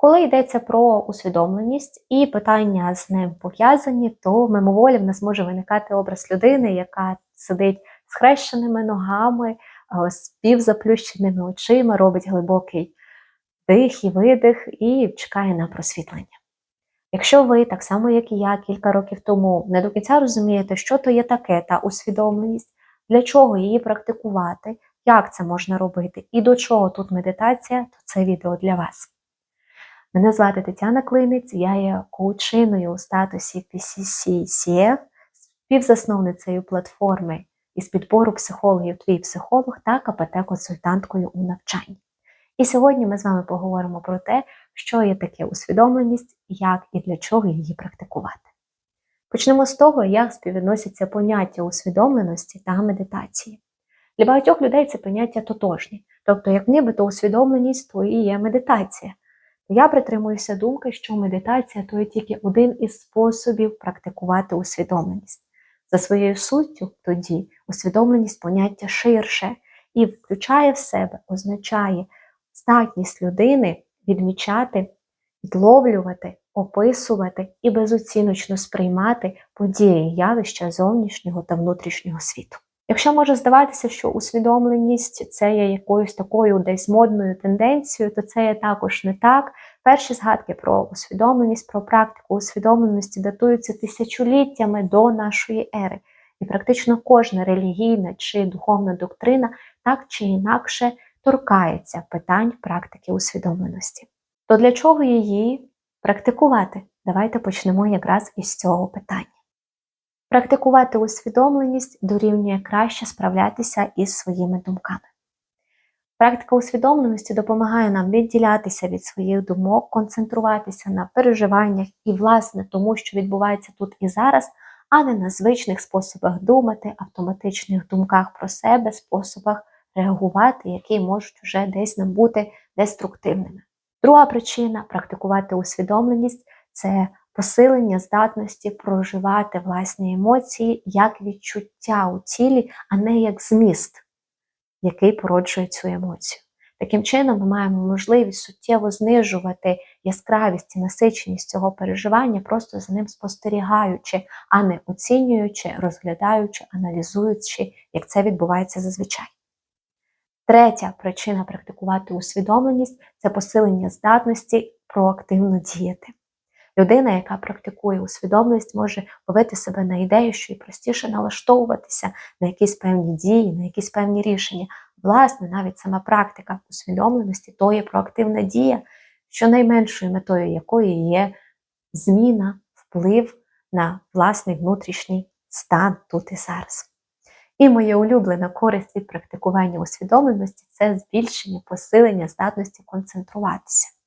Коли йдеться про усвідомленість і питання з ним пов'язані, то мимоволі в нас може виникати образ людини, яка сидить з хрещеними ногами, е, з півзаплющеними очима, робить глибокий дих і видих і чекає на просвітлення. Якщо ви, так само як і я, кілька років тому не до кінця розумієте, що то є таке та усвідомленість, для чого її практикувати, як це можна робити і до чого тут медитація, то це відео для вас. Мене звати Тетяна Клинець, я є коучиною у статусі PCC-CF, співзасновницею платформи із підбору психологів Твій психолог та КПТ-консультанткою у навчанні. І сьогодні ми з вами поговоримо про те, що є таке усвідомленість, як і для чого її практикувати. Почнемо з того, як співвідносяться поняття усвідомленості та медитації. Для багатьох людей це поняття тотожні, тобто, як нібито усвідомленість, то і є медитація. Я притримуюся думки, що медитація то є тільки один із способів практикувати усвідомленість. За своєю суттю, тоді усвідомленість поняття ширше і включає в себе, означає здатність людини відмічати, відловлювати, описувати і безоціночно сприймати події явища зовнішнього та внутрішнього світу. Якщо може здаватися, що усвідомленість це є якоюсь такою десь модною тенденцією, то це є також не так. Перші згадки про усвідомленість, про практику усвідомленості датуються тисячоліттями до нашої ери. І практично кожна релігійна чи духовна доктрина так чи інакше торкається питань практики усвідомленості. То для чого її практикувати? Давайте почнемо якраз із цього питання. Практикувати усвідомленість дорівнює краще справлятися із своїми думками. Практика усвідомленості допомагає нам відділятися від своїх думок, концентруватися на переживаннях і, власне, тому, що відбувається тут і зараз, а не на звичних способах думати, автоматичних думках про себе, способах реагувати, які можуть вже десь нам бути деструктивними. Друга причина практикувати усвідомленість це посилення здатності проживати власні емоції як відчуття у тілі, а не як зміст, який породжує цю емоцію. Таким чином, ми маємо можливість суттєво знижувати яскравість і насиченість цього переживання, просто за ним спостерігаючи, а не оцінюючи, розглядаючи, аналізуючи, як це відбувається зазвичай. Третя причина практикувати усвідомленість це посилення здатності проактивно діяти. Людина, яка практикує усвідомленість, може ловити себе на ідею, що і простіше налаштовуватися на якісь певні дії, на якісь певні рішення. Власне, навіть сама практика усвідомленості то є проактивна дія, що найменшою метою якої є зміна, вплив на власний внутрішній стан тут і зараз. І моя улюблена користь від практикування усвідомленості це збільшення посилення здатності концентруватися.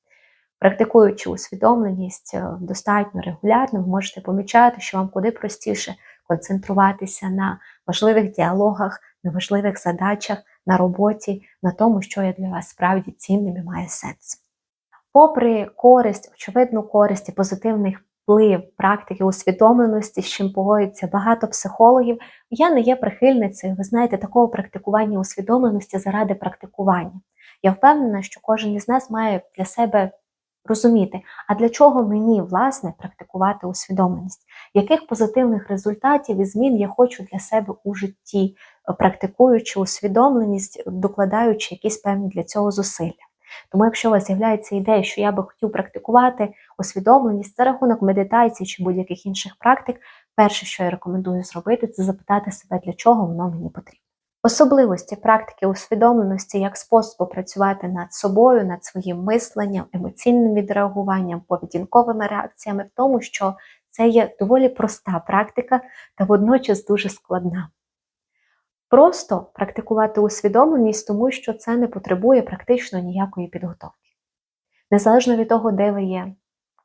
Практикуючи усвідомленість е, достатньо регулярно, ви можете помічати, що вам куди простіше концентруватися на важливих діалогах, на важливих задачах, на роботі, на тому, що є для вас справді цінним і має сенс. Попри користь, очевидну користь і позитивний вплив практики усвідомленості, з чим погодиться багато психологів, я не є прихильницею, ви знаєте, такого практикування усвідомленості заради практикування. Я впевнена, що кожен із нас має для себе розуміти, а для чого мені, власне, практикувати усвідомленість, яких позитивних результатів і змін я хочу для себе у житті, практикуючи усвідомленість, докладаючи якісь певні для цього зусилля. Тому, якщо у вас з'являється ідея, що я би хотів практикувати усвідомленість за рахунок медитації чи будь-яких інших практик, перше, що я рекомендую зробити, це запитати себе, для чого воно мені потрібно. Особливості практики усвідомленості як способу працювати над собою, над своїм мисленням, емоційним відреагуванням, поведінковими реакціями в тому, що це є доволі проста практика та водночас дуже складна. Просто практикувати усвідомленість, тому що це не потребує практично ніякої підготовки. Незалежно від того, де ви є,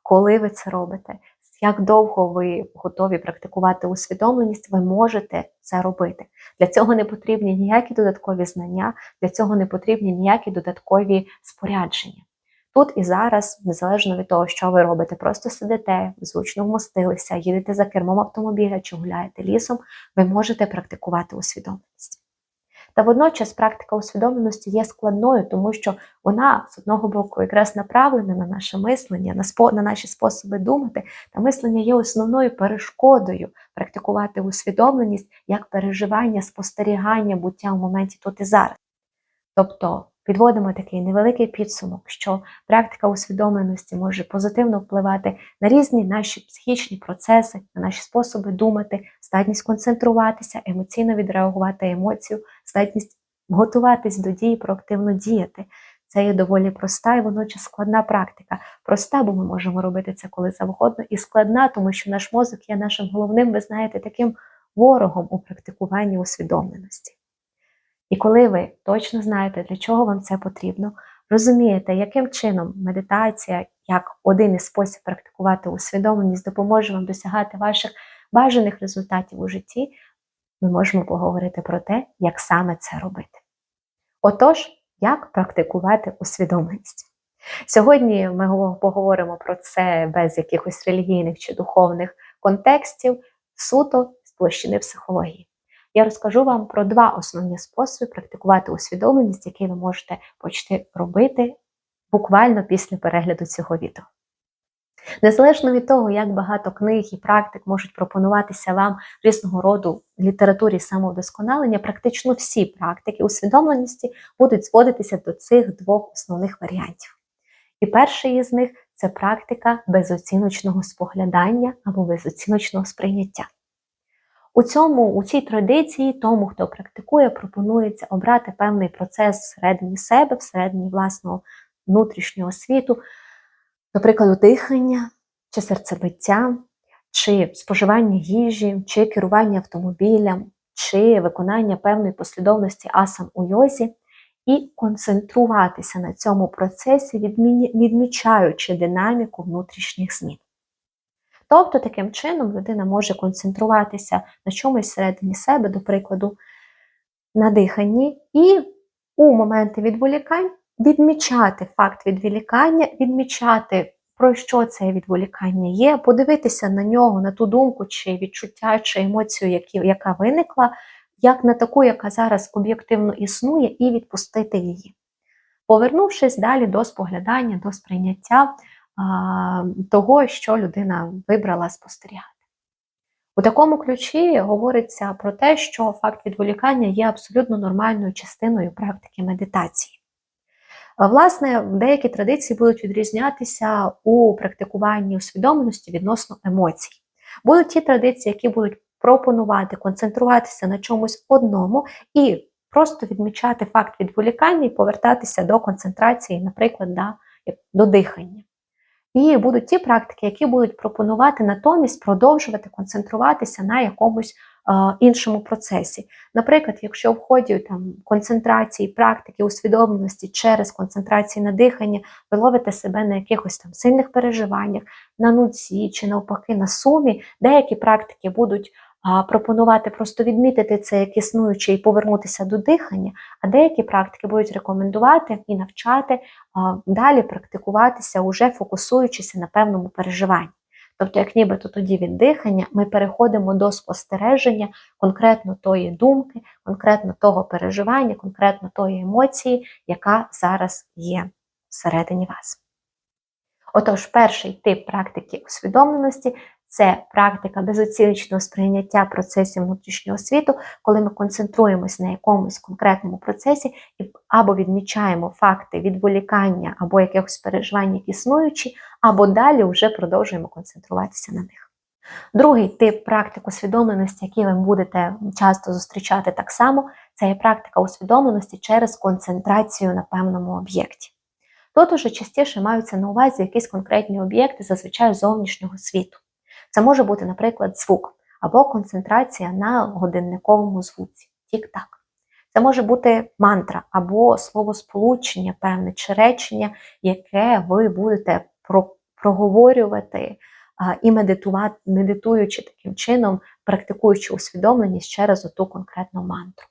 коли ви це робите, як довго ви готові практикувати усвідомленість, ви можете це робити. Для цього не потрібні ніякі додаткові знання, для цього не потрібні ніякі додаткові спорядження. Тут і зараз, незалежно від того, що ви робите, просто сидите, звучно вмостилися, їдете за кермом автомобіля чи гуляєте лісом, ви можете практикувати усвідомленість. Та водночас практика усвідомленості є складною, тому що вона з одного боку якраз направлена на наше мислення, на спо, на наші способи думати, та мислення є основною перешкодою практикувати усвідомленість як переживання, спостерігання буття в моменті тут і зараз. Тобто підводимо такий невеликий підсумок, що практика усвідомленості може позитивно впливати на різні наші психічні процеси, на наші способи думати, здатність концентруватися, емоційно відреагувати емоцію, здатність готуватись до дії, проактивно діяти. Це є доволі проста і водночас складна практика. Проста, бо ми можемо робити це коли завгодно, і складна, тому що наш мозок є нашим головним, ви знаєте, таким ворогом у практикуванні усвідомленості. І коли ви точно знаєте, для чого вам це потрібно, розумієте, яким чином медитація, як один із спосіб практикувати усвідомленість, допоможе вам досягати ваших бажаних результатів у житті, ми можемо поговорити про те, як саме це робити. Отож, як практикувати усвідомленість? Сьогодні ми поговоримо про це без якихось релігійних чи духовних контекстів, суто з площини психології я розкажу вам про два основні способи практикувати усвідомленість, які ви можете почати робити буквально після перегляду цього відео. Незалежно від того, як багато книг і практик можуть пропонуватися вам різного роду літературі самовдосконалення, практично всі практики усвідомленості будуть зводитися до цих двох основних варіантів. І перший із них це практика безоціночного споглядання або безоціночного сприйняття. У цьому, у цій традиції, тому, хто практикує, пропонується обрати певний процес всередині себе, всередині власного внутрішнього світу, до прикладу, дихання, чи серцебиття, чи споживання їжі, чи керування автомобілем, чи виконання певної послідовності асан у йозі, і концентруватися на цьому процесі, відмічаючи динаміку внутрішніх змін. Тобто, таким чином людина може концентруватися на чомусь всередині себе, до прикладу, на диханні, і у моменти відволікань відмічати факт відволікання, відмічати, про що це відволікання є, подивитися на нього, на ту думку, чи відчуття, чи емоцію, які, яка виникла, як на таку, яка зараз об'єктивно існує, і відпустити її. Повернувшись далі до споглядання, до сприйняття того, що людина вибрала спостерігати. У такому ключі говориться про те, що факт відволікання є абсолютно нормальною частиною практики медитації. Власне, деякі традиції будуть відрізнятися у практикуванні усвідомленості відносно емоцій. Будуть ті традиції, які будуть пропонувати концентруватися на чомусь одному і просто відмічати факт відволікання і повертатися до концентрації, наприклад, до дихання. І будуть ті практики, які будуть пропонувати натомість продовжувати концентруватися на якомусь е, іншому процесі. Наприклад, якщо в ході там, концентрації, практики, усвідомленості через концентрацію на дихання, ви ловите себе на якихось там сильних переживаннях, на нуці чи навпаки на сумі, деякі практики будуть пропонувати просто відмітити це як існуюче і повернутися до дихання, а деякі практики будуть рекомендувати і навчати далі практикуватися, уже фокусуючися на певному переживанні. Тобто, як нібито тоді від дихання, ми переходимо до спостереження конкретно тої думки, конкретно того переживання, конкретно тої емоції, яка зараз є всередині вас. Отож, перший тип практики усвідомленості це практика безоціночного сприйняття процесів внутрішнього світу, коли ми концентруємось на якомусь конкретному процесі і або відмічаємо факти відволікання або якихось переживань, які існуючі, або далі вже продовжуємо концентруватися на них. Другий тип практик усвідомленості, який ви будете часто зустрічати так само, це є практика усвідомленості через концентрацію на певному об'єкті. Тут уже частіше маються на увазі якісь конкретні об'єкти, зазвичай зовнішнього світу. Це може бути, наприклад, звук або концентрація на годинниковому звуці. Тік-так. Це може бути мантра або словосполучення, певне чи речення, яке ви будете проговорювати і медитувати, медитуючи таким чином, практикуючи усвідомленість через оту конкретну мантру.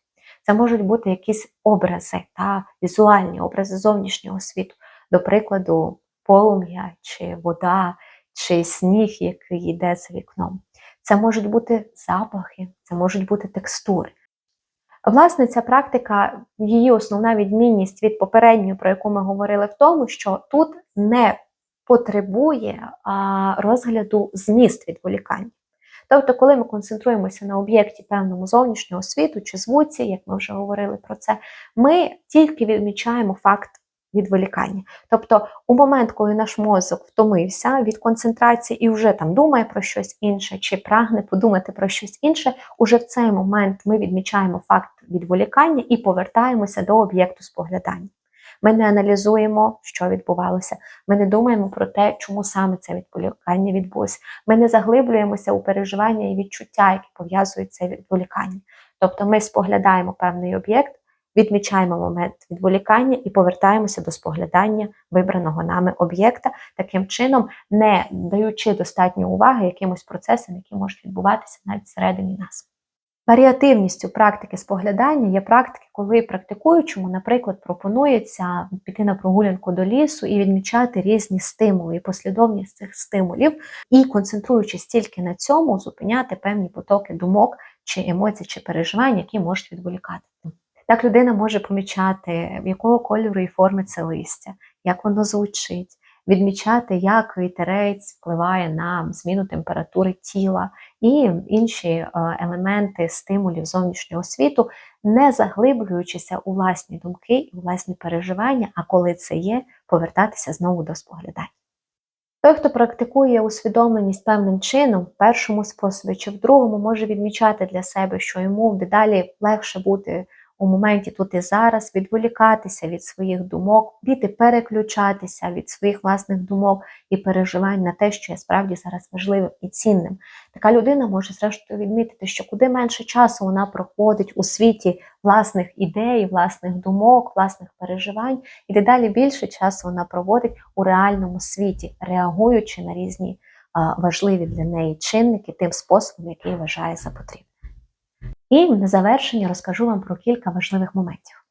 Це можуть бути якісь образи та візуальні образи зовнішнього світу, до прикладу, полум'я чи вода, чи сніг, який йде за вікном. Це можуть бути запахи, це можуть бути текстури. Власне, ця практика, її основна відмінність від попередньої, про яку ми говорили, в тому, що тут не потребує розгляду зміст відволікання. Тобто, коли ми концентруємося на об'єкті певному зовнішнього світу чи звуці, як ми вже говорили про це, ми тільки відмічаємо факт відволікання. Тобто, у момент, коли наш мозок втомився від концентрації і вже там думає про щось інше, чи прагне подумати про щось інше, уже в цей момент ми відмічаємо факт відволікання і повертаємося до об'єкту споглядання. Ми не аналізуємо, що відбувалося. Ми не думаємо про те, чому саме це відволікання відбулося. Ми не заглиблюємося у переживання і відчуття, які пов'язують це відволікання. Тобто ми споглядаємо певний об'єкт, відмічаємо момент відволікання і повертаємося до споглядання вибраного нами об'єкта, таким чином, не даючи достатньо уваги якимось процесам, які можуть відбуватися навіть всередині нас. Варіативністю практики споглядання є практики, коли практикуючому, наприклад, пропонується піти на прогулянку до лісу і відмічати різні стимули і послідовність цих стимулів, і концентруючись тільки на цьому, зупиняти певні потоки думок чи емоцій, чи переживань, які можуть відволікати. Так людина може помічати, якого кольору і форми це листя, як воно звучить, відмічати, як вітерець впливає на зміну температури тіла і інші е, елементи стимулів зовнішнього світу, не заглиблюючися у власні думки і власні переживання, а коли це є, повертатися знову до споглядання. Той, хто практикує усвідомленість певним чином, в першому способі чи в другому, може відмічати для себе, що йому дедалі легше бути у моменті тут і зараз, відволікатися від своїх думок, вміти переключатися від своїх власних думок і переживань на те, що є справді зараз важливим і цінним. Така людина може зрештою відмітити, що куди менше часу вона проходить у світі власних ідей, власних думок, власних переживань, і дедалі більше часу вона проводить у реальному світі, реагуючи на різні важливі для неї чинники тим способом, який вважає за потрібне. І на завершення розкажу вам про кілька важливих моментів.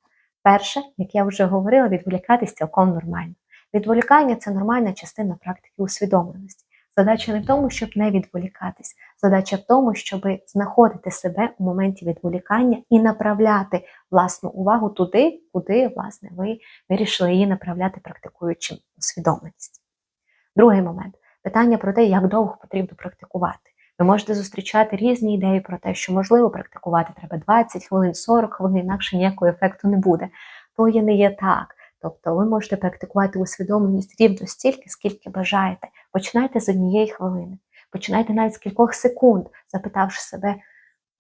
Перше, як я вже говорила, відволікатись цілком нормально. Відволікання це нормальна частина практики усвідомленості. Задача не в тому, щоб не відволікатись, задача в тому, щоб знаходити себе у моменті відволікання і направляти власну увагу туди, куди, власне, ви вирішили її направляти, практикуючи усвідомленість. Другий момент питання про те, як довго потрібно практикувати. Ви можете зустрічати різні ідеї про те, що можливо практикувати треба 20 хвилин, 40 хвилин, інакше ніякого ефекту не буде. То є не є так. Тобто ви можете практикувати усвідомленість рівно стільки, скільки бажаєте. Починайте з однієї хвилини, починайте навіть з кількох секунд, запитавши себе,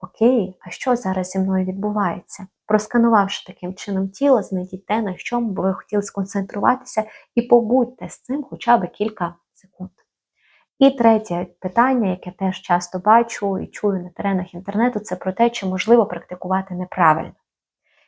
окей, а що зараз зі мною відбувається? Просканувавши таким чином тіло, знайдіть те, на чому ви хотіли сконцентруватися, і побудьте з цим хоча б кілька секунд. І третє питання, яке теж часто бачу і чую на теренах інтернету, це про те, чи можливо практикувати неправильно.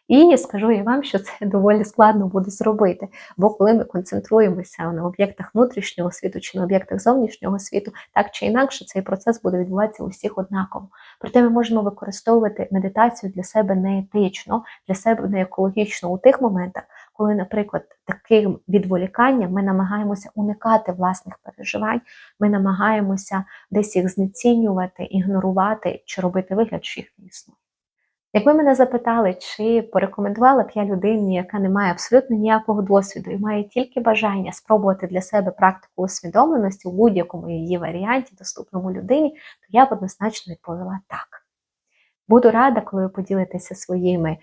І скажу я вам, що це доволі складно буде зробити. Бо коли ми концентруємося на об'єктах внутрішнього світу чи на об'єктах зовнішнього світу, так чи інакше цей процес буде відбуватися у всіх однаково. Проте ми можемо використовувати медитацію для себе не етично, для себе не екологічно у тих моментах, коли, наприклад, таким відволіканням ми намагаємося уникати власних переживань, ми намагаємося десь їх знецінювати, ігнорувати чи робити вигляд, що їх не існує. Якби мене запитали, чи порекомендувала б я людині, яка не має абсолютно ніякого досвіду і має тільки бажання спробувати для себе практику усвідомленості у будь-якому її варіанті, доступному людині, то я б однозначно відповіла так. Буду рада, коли ви поділитеся своїми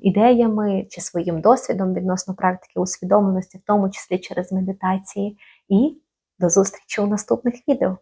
ідеями чи своїм досвідом відносно практики усвідомленості, в тому числі через медитації. І до зустрічі у наступних відео.